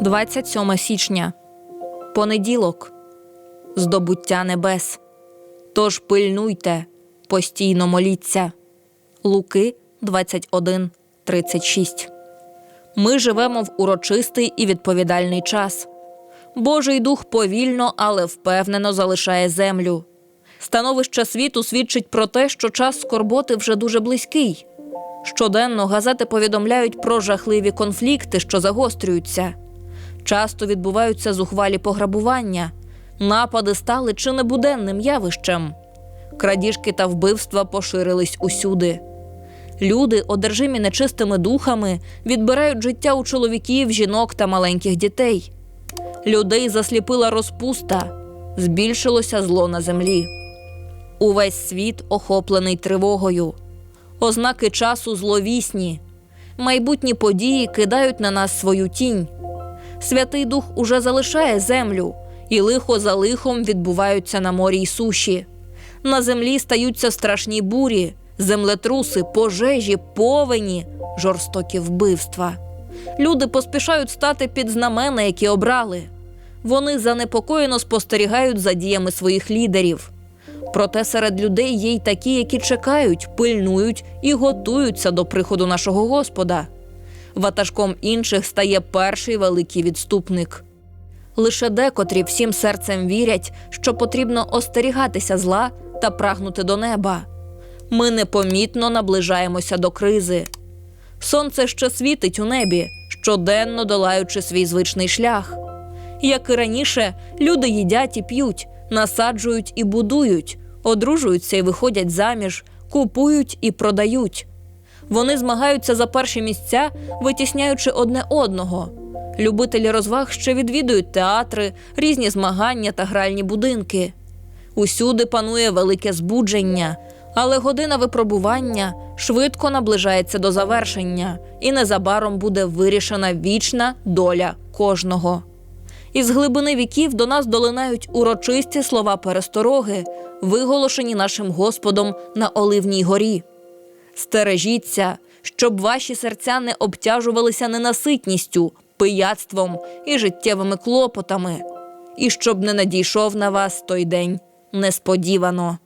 27 січня. Понеділок. Здобуття небес. Тож пильнуйте, постійно моліться. Луки 21, 36. Ми живемо в урочистий і відповідальний час. Божий дух повільно, але впевнено залишає землю. Становище світу свідчить про те, що час скорботи вже дуже близький. Щоденно газети повідомляють про жахливі конфлікти, що загострюються. Часто відбуваються зухвалі пограбування, напади стали чи не буденним явищем. Крадіжки та вбивства поширились усюди. Люди, одержимі нечистими духами, відбирають життя у чоловіків, жінок та маленьких дітей. Людей засліпила розпуста, збільшилося зло на землі. Увесь світ охоплений тривогою. Ознаки часу зловісні. Майбутні події кидають на нас свою тінь. Святий Дух уже залишає землю, і лихо за лихом відбуваються на морі й суші. На землі стаються страшні бурі, землетруси, пожежі, повені, жорстокі вбивства. Люди поспішають стати під знамена, які обрали. Вони занепокоєно спостерігають за діями своїх лідерів. Проте серед людей є й такі, які чекають, пильнують і готуються до приходу нашого Господа. Ватажком інших стає перший великий відступник. Лише декотрі всім серцем вірять, що потрібно остерігатися зла та прагнути до неба. Ми непомітно наближаємося до кризи. Сонце ще світить у небі, щоденно долаючи свій звичний шлях. Як і раніше, люди їдять і п'ють, насаджують і будують, одружуються і виходять заміж, купують і продають. Вони змагаються за перші місця, витісняючи одне одного. Любителі розваг ще відвідують театри, різні змагання та гральні будинки. Усюди панує велике збудження, але година випробування швидко наближається до завершення, і незабаром буде вирішена вічна доля кожного. Із глибини віків до нас долинають урочисті слова перестороги, виголошені нашим Господом на Оливній горі. Стережіться, щоб ваші серця не обтяжувалися ненаситністю, пияцтвом і життєвими клопотами, і щоб не надійшов на вас той день несподівано.